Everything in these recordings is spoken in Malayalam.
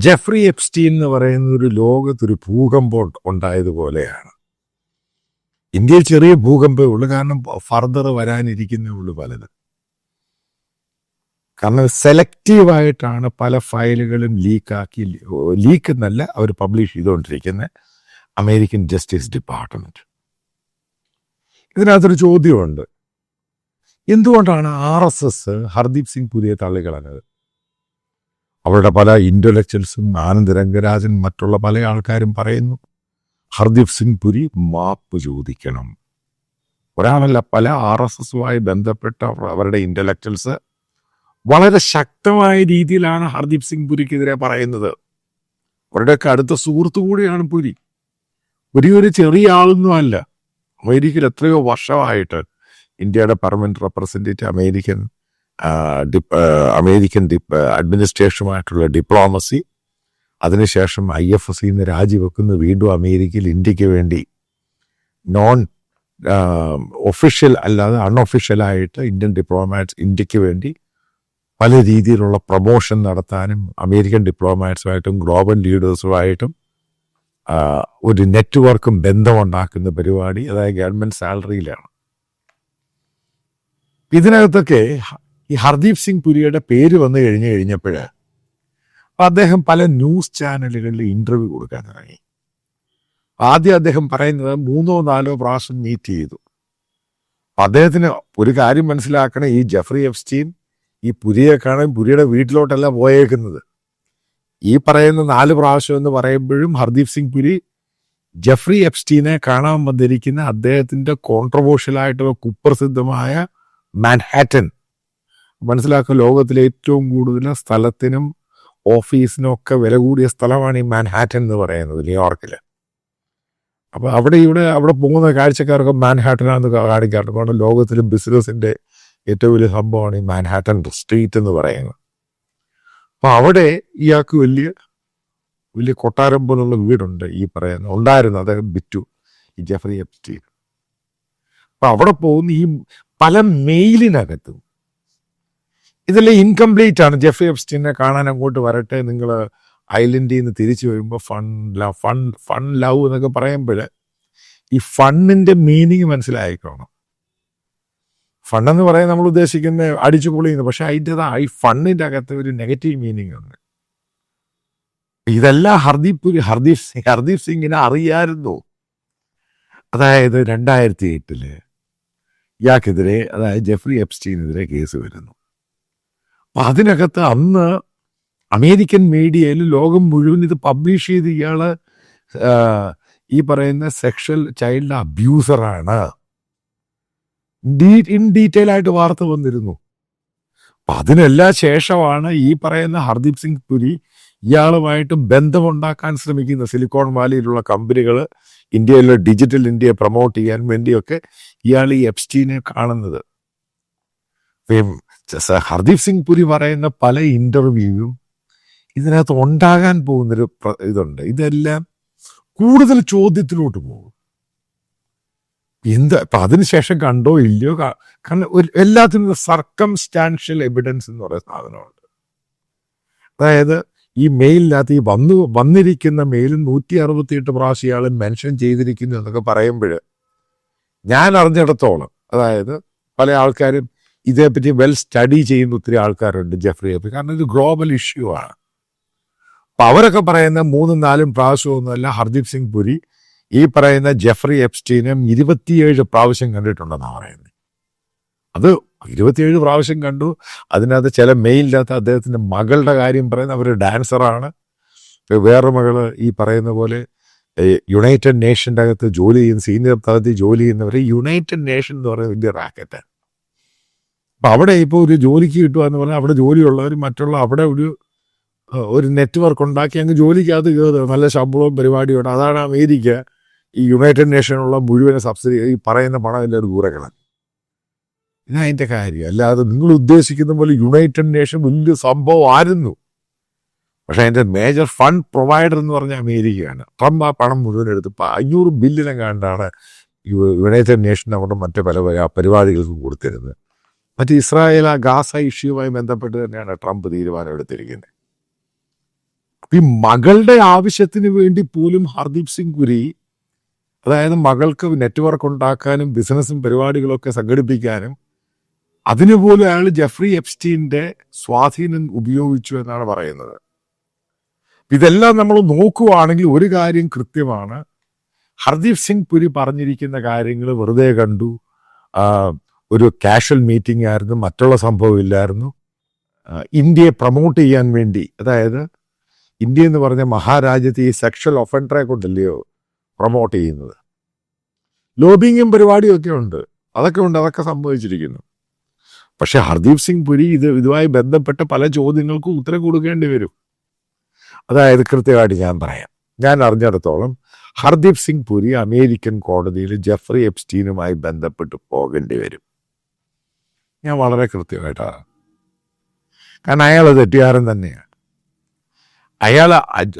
ജെഫ്രി എപ്സ്റ്റീൻ എന്ന് പറയുന്ന ഒരു ലോകത്തൊരു ഭൂകമ്പം ഉണ്ടായതുപോലെയാണ്. ഇന്ത്യയിൽ ചെറിയ ഭൂകമ്പേ ഉള്ളൂ. കാരണം ഫർദർ വരാനിരിക്കുന്നേ ഉള്ളൂ പലത്. കാരണം സെലക്റ്റീവായിട്ടാണ് പല ഫയലുകളും ലീക്കാക്കി ലീക്ക് എന്നല്ല അവർ പബ്ലിഷ് ചെയ്തുകൊണ്ടിരിക്കുന്ന അമേരിക്കൻ ജസ്റ്റിസ് ഡിപ്പാർട്ട്മെന്റ്. ഇതിനകത്തൊരു ചോദ്യമുണ്ട്. എന്തുകൊണ്ടാണ് R S S Hardeep Singh പുരിയെ തള്ളിക്കളഞ്ഞത്? അവരുടെ പല ഇന്റലക്ച്വൽസും ആനന്ദ് രംഗരാജൻ മറ്റുള്ള പല ആൾക്കാരും പറയുന്നു ഹർദീപ് സിംഗ് പുരി മാപ്പ് ചോദിക്കണം. ഒരാളല്ല പല ആർ എസ് എസുമായി ബന്ധപ്പെട്ട അവരുടെ ഇന്റലക്ച്വൽസ് വളരെ ശക്തമായ രീതിയിലാണ് ഹർദീപ് സിംഗ് പുരിക്കെതിരെ പറയുന്നത്. അവരുടെയൊക്കെ അടുത്ത സുഹൃത്തു കൂടിയാണ് പുരി. പുരി ഒരു ചെറിയ ആളൊന്നും അല്ല. അമേരിക്കയിൽ എത്രയോ വർഷമായിട്ട് ഇന്ത്യയുടെ പെർമനന്റ് റെപ്രസെന്റേറ്റീവ് അമേരിക്കൻ അമേരിക്കൻ അഡ്മിനിസ്ട്രേഷനുമായിട്ടുള്ള ഡിപ്ലോമസി അതിനുശേഷം ഐ എഫ് എസ് നിന്ന് രാജിവെക്കുന്നു വീണ്ടും അമേരിക്കയിൽ ഇന്ത്യയ്ക്ക് വേണ്ടി നോൺ ഒഫീഷ്യൽ അല്ലാതെ അൺഒഫീഷ്യലായിട്ട് ഇന്ത്യൻ ഡിപ്ലോമാറ്റ്സ് ഇന്ത്യയ്ക്ക് വേണ്ടി പല രീതിയിലുള്ള പ്രൊമോഷൻ നടത്താനും അമേരിക്കൻ ഡിപ്ലോമാറ്റ്സുമായിട്ടും ഗ്ലോബൽ ലീഡേഴ്സുമായിട്ടും ഒരു നെറ്റ്വർക്കും ബന്ധമുണ്ടാക്കുന്ന പരിപാടി അതായത് ഗവൺമെന്റ് സാലറിയിലാണ് ഇതിനകത്തൊക്കെ ഈ ഹർദീപ് സിംഗ് പുരിയുടെ പേര് വന്നു കഴിഞ്ഞു കഴിഞ്ഞപ്പോൾ അദ്ദേഹം പല ന്യൂസ് ചാനലുകളിൽ ഇന്റർവ്യൂ കൊടുക്കാൻ തുടങ്ങി ആദ്യം അദ്ദേഹം പറയുന്നത് മൂന്നോ നാലോ പ്രാവശ്യം മീറ്റ് ചെയ്തു. അദ്ദേഹത്തിന് ഒരു കാര്യം മനസ്സിലാക്കണം ഈ ജെഫ്രി എഫ്സ്റ്റീൻ ഈ പുരിയെ കാണാൻ പുരിയുടെ വീട്ടിലോട്ടല്ല പോയേക്കുന്നത്. ഈ പറയുന്ന നാല് പ്രാവശ്യം എന്ന് പറയുമ്പോഴും ഹർദീപ് സിംഗ് പുരി ജെഫ്രി എപ്സ്റ്റീനെ കാണാൻ വന്നിരിക്കുന്ന അദ്ദേഹത്തിന്റെ കോൺട്രവേഴ്ഷ്യലായിട്ടുള്ള കുപ്രസിദ്ധമായ മാൻഹാറ്റൻ മനസ്സിലാക്കുക ലോകത്തിലെ ഏറ്റവും കൂടുതൽ സ്ഥലത്തിനും ഓഫീസിനും ഒക്കെ വില കൂടിയ സ്ഥലമാണ് ഈ മാൻഹാറ്റൻ എന്ന് പറയുന്നത് ന്യൂയോർക്കിൽ അപ്പൊ അവിടെ ഇവിടെ അവിടെ പോകുന്ന കാഴ്ചക്കാർക്ക് മാൻഹാറ്റനാന്ന് കാണിക്കാറുണ്ട്. കാരണം ലോകത്തിലെ ബിസിനസിന്റെ ഏറ്റവും വലിയ സംഭവമാണ് ഈ മാൻഹാട്ടൻ സ്ട്രീറ്റ് എന്ന് പറയുന്നത്. അപ്പൊ അവിടെ ഇയാൾക്ക് വലിയ വലിയ കൊട്ടാരം പോലുള്ള വീടുണ്ട് ഈ പറയുന്ന ഉണ്ടായിരുന്നു അദ്ദേഹം ബിറ്റു ഈ ജെഫറി എപ്സ്റ്റീൻ. അപ്പൊ അവിടെ പോകുന്ന ഈ പല മെയിലിനകത്തും ഇതെല്ലാം ഇൻകംപ്ലീറ്റ് ആണ്. ജെഫ്രി എപ്സ്റ്റീനെ കാണാൻ അങ്ങോട്ട് വരട്ടെ. നിങ്ങൾ ഐലൻഡിൽ നിന്ന് തിരിച്ചു വരുമ്പോൾ fun love fun fun love എന്നൊക്കെ പറയുമ്പോൾ ഈ ഫണ്ണിന്റെ മീനിങ് മനസ്സിലായിക്കോണം. ഫണ്ണെന്ന് പറയാൻ നമ്മൾ ഉദ്ദേശിക്കുന്ന അടിച്ചു പൊളിയുന്നു പക്ഷെ അതിന്റെതാ ഈ ഫണ്ണിന്റെ അകത്ത് ഒരു നെഗറ്റീവ് മീനിങ് ഉണ്ട്. ഇതെല്ലാം ഹർദീപ് പുരി ഹർദീപ് സിംഗ് ഹർദീപ് സിംഗിനെ അറിയായിരുന്നു അതായത് രണ്ടായിരത്തി എട്ടിൽ ഇയാൾക്കെതിരെ അതായത് ജെഫ്രി എപ്സ്റ്റീനെതിരെ കേസ് വരുന്നു. അതിനകത്ത് അന്ന് അമേരിക്കൻ മീഡിയയിൽ ലോകം മുഴുവൻ ഇത് പബ്ലിഷ് ചെയ്ത് ഇയാൾ ഈ പറയുന്ന സെക്ഷൽ ചൈൽഡ് അബ്യൂസറാണ്. ഇൻ ഡീറ്റെയിൽ ആയിട്ട് വാർത്ത വന്നിരുന്നു. അപ്പൊ അതിനെല്ലാം ശേഷമാണ് ഈ പറയുന്ന ഹർദീപ് സിംഗ് പുരി ഇയാളുമായിട്ട് ബന്ധമുണ്ടാക്കാൻ ശ്രമിക്കുന്ന സിലിക്കോൺ വാലിയിലുള്ള കമ്പനികൾ ഇന്ത്യയിലെ ഡിജിറ്റൽ ഇന്ത്യ പ്രൊമോട്ട് ചെയ്യാൻ വേണ്ടിയൊക്കെ ഇയാൾ ഈ എപ്സ്റ്റീനെ കാണുന്നത്. ഹർദീപ് സിംഗ് പുരി പറയുന്ന പല ഇന്റർവ്യൂവും ഇതിനകത്ത് ഉണ്ടാകാൻ പോകുന്നൊരു ഇതുണ്ട്. ഇതെല്ലാം കൂടുതൽ ചോദ്യത്തിലോട്ട് പോകും. എന്താ ഇപ്പൊ അതിനുശേഷം കണ്ടോ ഇല്ലയോ? കാരണം ഒരു എല്ലാത്തിനും സർക്കംസ്റ്റാൻഷ്യൽ എവിഡൻസ് എന്ന് പറയുന്ന സാധനമുണ്ട്. അതായത് ഈ മെയിലിനകത്ത് ഈ വന്നു വന്നിരിക്കുന്ന മെയിലിൽ നൂറ്റി അറുപത്തിയെട്ട് പ്രാവശ്യം ഇയാൾ മെൻഷൻ ചെയ്തിരിക്കുന്നു എന്നൊക്കെ പറയുമ്പോൾ ഞാൻ അറിഞ്ഞിടത്തോളം അതായത് പല ആൾക്കാരും ഇതേപ്പറ്റി വെൽ സ്റ്റഡി ചെയ്യുന്ന ഒത്തിരി ആൾക്കാരുണ്ട് ജെഫ്രി. എപ്പി കാരണം ഇത് ഗ്ലോബൽ ഇഷ്യൂ ആണ് അപ്പം അവരൊക്കെ പറയുന്ന മൂന്നും നാലും പ്രാവശ്യമൊന്നുമല്ല ഹർദീപ് സിംഗ് പുരി ഈ പറയുന്ന ജെഫ്രി എപ്സ്റ്റീനും ഇരുപത്തിയേഴ് പ്രാവശ്യം കണ്ടിട്ടുണ്ടെന്നാണ് പറയുന്നത് അത് ഇരുപത്തിയേഴ് പ്രാവശ്യം കണ്ടു. അതിനകത്ത് ചില മെയിലിനകത്ത് അദ്ദേഹത്തിന്റെ മകളുടെ കാര്യം പറയുന്ന അവർ ഡാൻസറാണ്. വേറെ മകൾ ഈ പറയുന്ന പോലെ യുണൈറ്റഡ് നേഷന്റെ അകത്ത് ജോലി ചെയ്യുന്ന സീനിയർ തലത്തിൽ ജോലി ചെയ്യുന്നവർ യുണൈറ്റഡ് നേഷൻ എന്ന് പറയുന്ന വലിയ റാക്കറ്റാണ്. അപ്പൊ അവിടെ ഇപ്പോൾ ഒരു ജോലിക്ക് കിട്ടുക എന്ന് പറഞ്ഞാൽ അവിടെ ജോലിയുള്ളവർ മറ്റുള്ള അവിടെ ഒരു ഒരു നെറ്റ്വർക്ക് ഉണ്ടാക്കി അങ്ങ് ജോലിക്കകത്ത് കയറുക. നല്ല ശമ്പളവും പരിപാടിയും അതാണ് അമേരിക്ക ഈ യുണൈറ്റഡ് നേഷനുള്ള മുഴുവൻ സബ്സിഡി ഈ പറയുന്ന പണം എല്ലാവരും ദൂരെ കിടക്കും ഇതാ അതിന്റെ കാര്യം. അല്ലാതെ നിങ്ങൾ ഉദ്ദേശിക്കുന്ന പോലെ യുണൈറ്റഡ് നേഷൻ വലിയ സംഭവം ആയിരുന്നു. പക്ഷേ അതിന്റെ മേജർ ഫണ്ട് പ്രൊവൈഡർ എന്ന് പറഞ്ഞാൽ അമേരിക്കയാണ്. ട്രംപ് ആ പണം മുഴുവൻ എടുത്ത് അഞ്ഞൂറ് ബില്ലിനെ കണ്ടാണ് യുണൈറ്റഡ് നേഷൻ അവിടെ മറ്റു പല പരിപാടികൾക്ക് കൊടുത്തിരുന്നത്. മറ്റ് ഇസ്രായേൽ ആ ഗാസ ഇഷ്യൂവുമായി ബന്ധപ്പെട്ട് തന്നെയാണ് ട്രംപ് തീരുമാനം എടുത്തിരിക്കുന്നത്. അപ്പൊ ഈ മകളുടെ ആവശ്യത്തിന് വേണ്ടി പോലും ഹർദീപ് സിംഗ് പുരി അതായത് മകൾക്ക് നെറ്റ്വർക്ക് ഉണ്ടാക്കാനും ബിസിനസ്സും പരിപാടികളൊക്കെ സംഘടിപ്പിക്കാനും അതിനുപോലും അയാൾ ജെഫ്രി എപ്സ്റ്റീന്റെ സ്വാധീനം ഉപയോഗിച്ചു എന്നാണ് പറയുന്നത്. ഇതെല്ലാം നമ്മൾ നോക്കുവാണെങ്കിൽ ഒരു കാര്യം കൃത്യമാണ്. ഹർദീപ് സിംഗ് പുരി പറഞ്ഞിരിക്കുന്ന കാര്യങ്ങൾ വെറുതെ കണ്ടു. ഒരു കാഷ്വൽ മീറ്റിംഗ് ആയിരുന്നു മറ്റുള്ള സംഭവം ഇല്ലായിരുന്നു. ഇന്ത്യയെ പ്രൊമോട്ട് ചെയ്യാൻ വേണ്ടി അതായത് ഇന്ത്യ എന്ന് പറഞ്ഞ മഹാരാജ്യത്ത് ഈ സെക്ഷൽ ഒഫൻഡറെ കൊണ്ടല്ലയോ പ്രൊമോട്ട് ചെയ്യുന്നത്. ലോബിങ്ങും പരിപാടിയും ഒക്കെ ഉണ്ട്. അതൊക്കെ ഉണ്ട് അതൊക്കെ സംഭവിച്ചിരിക്കുന്നു. പക്ഷെ ഹർദീപ് സിംഗ് പുരി ഇത് ഇതുമായി ബന്ധപ്പെട്ട പല ചോദ്യങ്ങൾക്കും ഉത്തരം കൊടുക്കേണ്ടി വരും. അതായത് കൃത്യമായിട്ട് ഞാൻ പറയാം. ഞാൻ അറിഞ്ഞിടത്തോളം ഹർദീപ് സിംഗ് പുരി അമേരിക്കൻ കോടതിയിൽ ജെഫ്രി എപ്സ്റ്റീനുമായി ബന്ധപ്പെട്ട് പോകേണ്ടി വരും. ഞാൻ വളരെ കൃത്യമായിട്ടാണ് കാരണം അയാൾ തെറ്റുകാരൻ തന്നെയാണ്. അയാൾ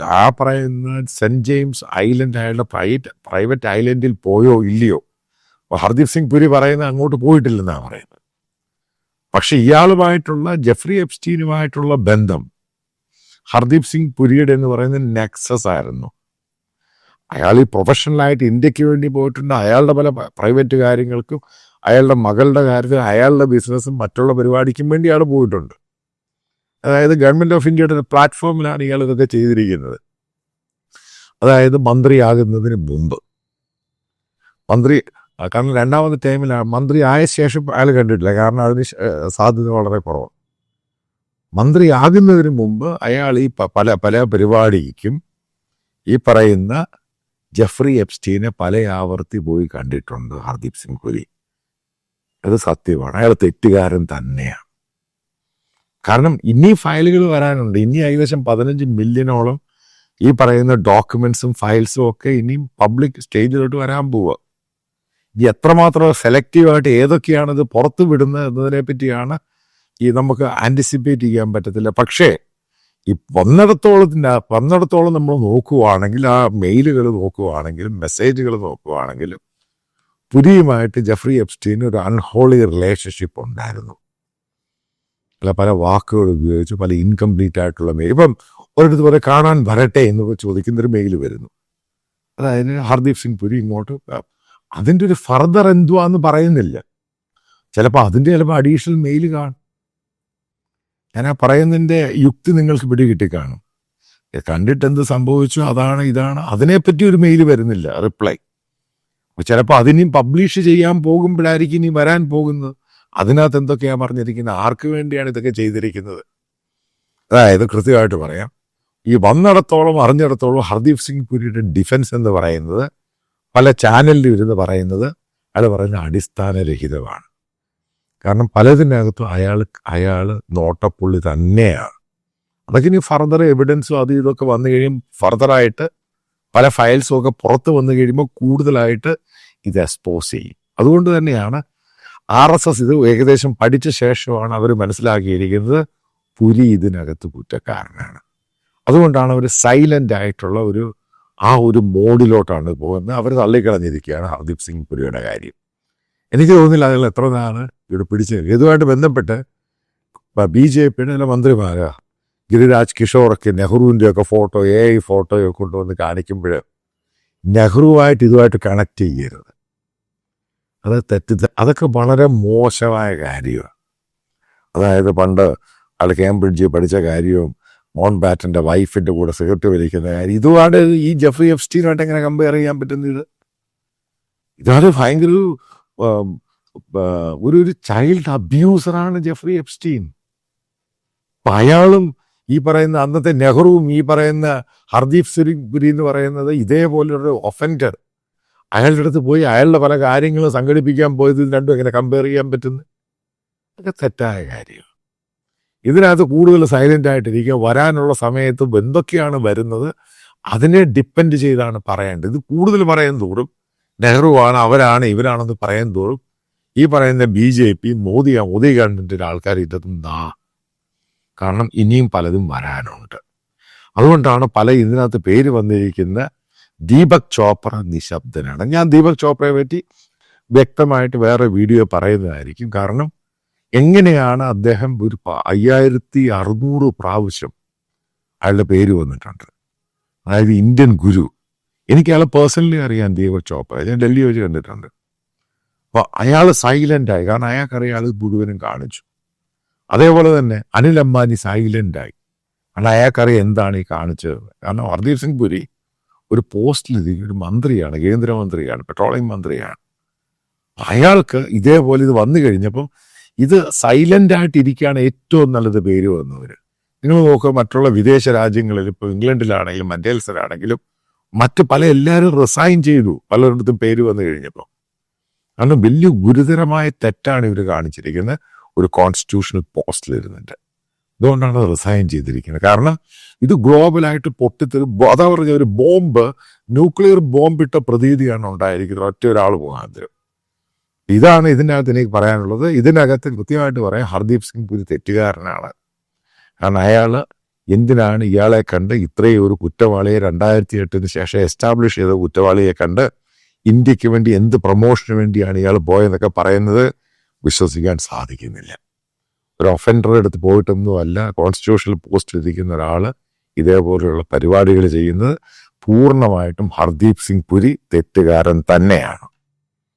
ആ പറയുന്ന സെന്റ് ജെയിംസ് ഐലൻഡ് അയാളുടെ പ്രൈവറ്റ് പ്രൈവറ്റ് ഐലൻഡിൽ പോയോ ഇല്ലയോ? ഹർദീപ് സിംഗ് പുരി പറയുന്നത് അങ്ങോട്ട് പോയിട്ടില്ലെന്നാണ് പറയുന്നത്. പക്ഷെ ഇയാളുമായിട്ടുള്ള ജെഫ്രി എപ്സ്റ്റീനുമായിട്ടുള്ള ബന്ധം ഹർദീപ് സിംഗ് പുരിയുടെ എന്ന് പറയുന്നത് നെക്സസ് ആയിരുന്നു. അയാൾ ഈ പ്രൊഫഷണലായിട്ട് ഇന്ത്യയ്ക്ക് വേണ്ടി പോയിട്ടുണ്ട്. അയാളുടെ പല പ്രൈവറ്റ് കാര്യങ്ങൾക്കും അയാളുടെ മകളുടെ കാര്യത്തിൽ അയാളുടെ ബിസിനസ്സും മറ്റുള്ള പരിപാടിക്കും വേണ്ടി അയാൾ പോയിട്ടുണ്ട്. അതായത് ഗവൺമെന്റ് ഓഫ് ഇന്ത്യയുടെ പ്ലാറ്റ്ഫോമിലാണ് ഇയാൾ ഇതൊക്കെ ചെയ്തിരിക്കുന്നത്. അതായത് മന്ത്രിയാകുന്നതിന് മുമ്പ്. മന്ത്രി കാരണം രണ്ടാമത്തെ ടൈമിലാണ് മന്ത്രി ആയ ശേഷം അയാൾ കണ്ടിട്ടില്ല. കാരണം അതിന് സാധ്യത വളരെ കുറവാണ്. മന്ത്രിയാകുന്നതിന് മുമ്പ് അയാൾ ഈ പല പല പരിപാടിക്കും ഈ പറയുന്ന ജെഫ്രി എപ്സ്റ്റീനെ പല ആവർത്തി പോയി കണ്ടിട്ടുണ്ട് ഹർദീപ് സിംഗ് പുരി. അത് സത്യമാണ്. അയാൾ തെറ്റുകാരൻ തന്നെയാണ്. കാരണം ഇനി ഫയലുകൾ വരാനുണ്ട്. ഇനി ഏകദേശം പതിനഞ്ച് മില്യണോളം ഈ പറയുന്ന ഡോക്യുമെന്റ്സും ഫയൽസും ഒക്കെ ഇനിയും പബ്ലിക് സ്റ്റേജിലോട്ട് വരാൻ പോവുക ഇനി എത്രമാത്രം സെലക്റ്റീവായിട്ട് ഏതൊക്കെയാണ് ഇത് പുറത്തു വിടുന്നത് എന്നതിനെ പറ്റിയാണ് ഈ നമുക്ക് ആന്റിസിപ്പേറ്റ് ചെയ്യാൻ പറ്റത്തില്ല. പക്ഷേ ഈ വന്നിടത്തോളത്തിന്റെ വന്നിടത്തോളം നമ്മൾ നോക്കുവാണെങ്കിൽ ആ മെയിലുകൾ നോക്കുവാണെങ്കിലും മെസ്സേജുകൾ നോക്കുവാണെങ്കിലും പുരിയുമായിട്ട് ജഫ്രി എപ്സ്റ്റീന് ഒരു അൺഹോളി റിലേഷൻഷിപ്പ് ഉണ്ടായിരുന്നു. അല്ല പല വാക്കുകൾ ഉപയോഗിച്ച് പല ഇൻകംപ്ലീറ്റ് ആയിട്ടുള്ള മെയിൽ ഇപ്പം ഒരിടത്ത് പോലെ കാണാൻ വരട്ടെ എന്ന് ചോദിക്കുന്ന ഒരു മെയിൽ വരുന്നു. അതായത് ഹർദീപ് സിംഗ് പുരി ഇങ്ങോട്ട് അതിന്റെ ഒരു ഫർദർ എന്തുവാന്ന് പറയുന്നില്ല. ചിലപ്പോൾ അതിന്റെ ചിലപ്പോൾ അഡീഷണൽ മെയിൽ കാണും. ഞാൻ ആ പറയുന്നതിന്റെ യുക്തി നിങ്ങൾക്ക് പിടികിട്ടി കാണും കണ്ടിട്ട് എന്ത് സംഭവിച്ചു അതാണ് ഇതാണ് അതിനെപ്പറ്റി ഒരു മെയിൽ വരുന്നില്ല റിപ്ലൈ ചിലപ്പോൾ അതിനും പബ്ലിഷ് ചെയ്യാൻ പോകുമ്പോഴായിരിക്കും ഇനി വരാൻ പോകുന്നത്. അതിനകത്ത് എന്തൊക്കെയാ പറഞ്ഞിരിക്കുന്നത്? ആർക്ക് വേണ്ടിയാണ് ഇതൊക്കെ ചെയ്തിരിക്കുന്നത്? അതായത് കൃത്യമായിട്ട് പറയാം. ഈ വന്നിടത്തോളം അറിഞ്ഞിടത്തോളം ഹർദീപ് സിംഗ് പുരിയുടെ ഡിഫൻസ് എന്ന് പറയുന്നത് പല ചാനലിൽ ഇരുന്ന് പറയുന്നത് അയാൾ പറയുന്ന അടിസ്ഥാനരഹിതമാണ്. കാരണം പലതിനകത്തും അയാൾ അയാൾ നോട്ടപ്പുള്ളി തന്നെയാണ്. അതൊക്കെ ഇനി ഫർദർ എവിഡൻസും അത് ഇതൊക്കെ വന്നു കഴിയും. ഫർദറായിട്ട് പല ഫയൽസും ഒക്കെ പുറത്ത് വന്നു കഴിയുമ്പോൾ കൂടുതലായിട്ട് ഇത് എക്സ്പോസ് ചെയ്യും. അതുകൊണ്ട് തന്നെയാണ് ആർ എസ് എസ് ഇത് ഏകദേശം പഠിച്ച ശേഷമാണ് അവർ മനസ്സിലാക്കിയിരിക്കുന്നത് പുലി ഇതിനകത്ത് കുറ്റക്കാരനാണ്. അതുകൊണ്ടാണ് അവർ സൈലന്റ് ആയിട്ടുള്ള ഒരു ആ ഒരു മോഡിലോട്ടാണ് പോകുന്നത്. അവർ തള്ളിക്കളഞ്ഞിരിക്കുകയാണ് ഹർദീപ് സിംഗ് പുരിയുടെ കാര്യം. എനിക്ക് തോന്നുന്നില്ല അതിൽ എത്ര നാണ് ഇവിടെ പിടിച്ച് ഇതുമായിട്ട് ബന്ധപ്പെട്ട് ബി ജെ പിയുടെ ചില മന്ത്രിമാരാ ഗിരിരാജ് കിഷോറൊക്കെ നെഹ്റുവിന്റെ ഒക്കെ ഫോട്ടോ എ ഐ ഫോട്ടോയൊക്കെ കൊണ്ടുവന്ന് കാണിക്കുമ്പോൾ നെഹ്റുവായിട്ട് ഇതുമായിട്ട് കണക്ട് ചെയ്യരുത്. അത് തെറ്റി അതൊക്കെ വളരെ മോശമായ കാര്യമാണ്. അതായത് പണ്ട് ആൾ കേംബ്രിഡ്ജിൽ പഠിച്ച കാര്യവും മോൺ ബാറ്റന്റെ വൈഫിന്റെ കൂടെ സിഗരറ്റ് വലിക്കുന്ന കാര്യം ഇതുമാണ് ഈ ജെഫ്രി എഫ്സ്റ്റീനുമായിട്ട് എങ്ങനെ കമ്പയർ ചെയ്യാൻ പറ്റുന്നത് ഇതാണ് ഭയങ്കര ഒരു ഒരു ചൈൽഡ് അബ്യൂസറാണ് ജെഫ്രി എപ്സ്റ്റീൻ അപ്പം അയാളും ഈ പറയുന്ന അന്നത്തെ നെഹ്റുവും ഈ പറയുന്ന ഹർദീപ് സുരി പുരി എന്ന് പറയുന്നത് ഇതേപോലൊരു ഒഫൻഡർ അയാളുടെ അടുത്ത് പോയി അയാളുടെ പല കാര്യങ്ങളും സംഘടിപ്പിക്കാൻ പോയത് രണ്ടും എങ്ങനെ കമ്പയർ ചെയ്യാൻ പറ്റുന്നു? അതൊക്കെ തെറ്റായ കാര്യം ഇതിനകത്ത് കൂടുതൽ സൈലന്റ് ആയിട്ടിരിക്കുക വരാനുള്ള സമയത്ത് എന്തൊക്കെയാണ് വരുന്നത് അതിനെ ഡിപ്പെൻഡ് ചെയ്താണ് പറയേണ്ടത്. ഇത് കൂടുതൽ പറയാൻ തോറും നെഹ്റുവാണ് അവരാണ് ഇവരാണെന്ന് പറയാൻ തോറും ഈ പറയുന്ന B J P Modi Modi ഗവൺമെന്റിന്റെ ആൾക്കാർ ഇതൊന്നും കാരണം ഇനിയും പലതും വരാനുണ്ട്. അതുകൊണ്ടാണ് പല ഇതിനകത്ത് പേര് വന്നിരിക്കുന്ന ദീപക് ചോപ്ര നിശബ്ദനാണ്. ഞാൻ ദീപക് ചോപ്രയെ പറ്റി വ്യക്തമായിട്ട് വേറെ വീഡിയോ പറയുന്നതായിരിക്കും. കാരണം എങ്ങനെയാണ് അദ്ദേഹം ഒരു അയ്യായിരത്തി അറുന്നൂറ് പ്രാവശ്യം അയാളുടെ പേര് വന്നിട്ടുണ്ട്. അതായത് ഇന്ത്യൻ ഗുരു. എനിക്ക് അയാളെ പേഴ്സണലി അറിയാം ദീപക് ചോപ്ര. ഞാൻ ഡൽഹി വെച്ച് കണ്ടിട്ടുണ്ട്. അപ്പോൾ അയാൾ സൈലന്റ് ആയി. കാരണം അയാൾക്കറിയാം മുഴുവനും കാണിച്ചു. അതേപോലെ തന്നെ അനിൽ അംബാനി സൈലന്റ് ആയി കാരണം അയാൾക്കറിയാം എന്താണ് ഈ കാണിച്ചത്. കാരണം ഹർദീപ് സിംഗ് പുരി ഒരു പോസ്റ്റിൽ ഒരു മന്ത്രിയാണ് കേന്ദ്രമന്ത്രിയാണ് പെട്രോളിയം മന്ത്രിയാണ്. അയാൾക്ക് ഇതേപോലെ ഇത് വന്നു കഴിഞ്ഞപ്പം ഇത് സൈലന്റ് ആയിട്ട് ഇരിക്കുകയാണ് ഏറ്റവും നല്ലത് പേര് വന്നവർ നിങ്ങൾ നോക്കുക മറ്റുള്ള വിദേശ രാജ്യങ്ങളിൽ ഇപ്പോൾ ഇംഗ്ലണ്ടിലാണെങ്കിലും മറ്റേൽസിലാണെങ്കിലും മറ്റ് പല എല്ലാവരും റിസൈൻ ചെയ്തു പലരിടത്തും പേര് വന്നു കഴിഞ്ഞപ്പോൾ കാരണം വലിയ ഗുരുതരമായ തെറ്റാണ് ഇവർ കാണിച്ചിരിക്കുന്നത്. ഒരു കോൺസ്റ്റിറ്റ്യൂഷണൽ പോസ്റ്റിൽ ഇരുന്നിട്ട്. അതുകൊണ്ടാണ് റിസൈൻ ചെയ്തിരിക്കുന്നത്. കാരണം ഇത് ഗ്ലോബലായിട്ട് പൊട്ടിത്തെറി അതാ പറഞ്ഞ ഒരു ബോംബ് ന്യൂക്ലിയർ ബോംബ് ഇട്ട പ്രതീതിയാണ് ഉണ്ടായിരിക്കുന്നത്. ഒറ്റ ഒരാൾ മുഖാന്തരം ഇതാണ് ഇതിനകത്ത് എനിക്ക് പറയാനുള്ളത്. ഇതിനകത്ത് കൃത്യമായിട്ട് പറയാം ഹർദീപ് സിംഗ് പുരി തെറ്റുകാരനാണ്. കാരണം അയാൾ എന്തിനാണ് ഇയാളെ കണ്ട് ഇത്രയും ഒരു കുറ്റവാളിയെ രണ്ടായിരത്തി എട്ടിന് ശേഷം എസ്റ്റാബ്ലിഷ് ചെയ്ത കുറ്റവാളിയെ കണ്ട് ഇന്ത്യയ്ക്ക് വേണ്ടി എന്ത് പ്രൊമോഷന് വേണ്ടിയാണ് ഇയാൾ പോയെന്നൊക്കെ പറയുന്നത്. വിശ്വസിക്കാൻ സാധിക്കുന്നില്ല. ഒരു ഒഫൻഡർ എടുത്ത് പോയിട്ടൊന്നും അല്ല കോൺസ്റ്റിറ്റ്യൂഷണൽ പോസ്റ്റിൽ ഇരിക്കുന്ന ഒരാൾ ഇതേപോലെയുള്ള പരിപാടികൾ ചെയ്യുന്നത് പൂർണമായിട്ടും ഹർദീപ് സിംഗ് പുരി തെറ്റുകാരൻ തന്നെയാണ്.